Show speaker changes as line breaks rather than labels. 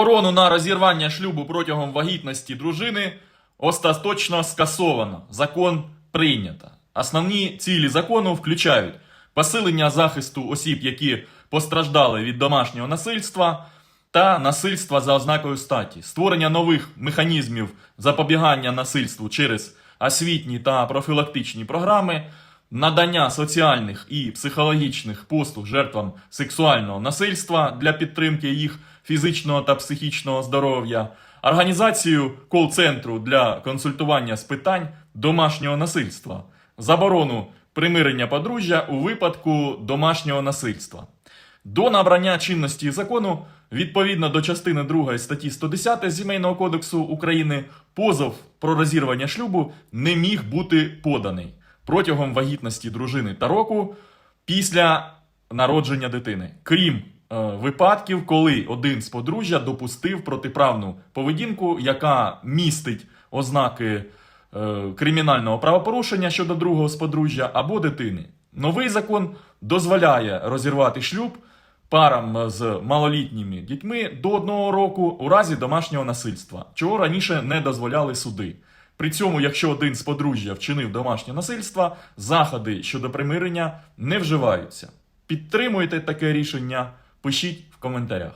Заборону на розірвання шлюбу протягом вагітності дружини остаточно скасовано. Закон прийнято. Основні цілі закону включають посилення захисту осіб, які постраждали від домашнього насильства та насильства за ознакою статі, створення нових механізмів запобігання насильству через освітні та профілактичні програми, надання соціальних і психологічних послуг жертвам сексуального насильства для підтримки їх фізичного та психічного здоров'я, організацію кол-центру для консультування з питань домашнього насильства, заборону примирення подружжя у випадку домашнього насильства. До набрання чинності закону, відповідно до частини 2 статті 110 Сімейного кодексу України, позов про розірвання шлюбу не міг бути поданий протягом вагітності дружини та року після народження дитини, крім е, випадків, коли один з подружжя допустив протиправну поведінку, яка містить ознаки е, кримінального правопорушення щодо другого з подружжя або дитини. Новий закон дозволяє розірвати шлюб парам з малолітніми дітьми до одного року у разі домашнього насильства, чого раніше не дозволяли суди. При цьому, якщо один з подружжя вчинив домашнє насильство, заходи щодо примирення не вживаються. Підтримуєте таке рішення? Пишіть в коментарях.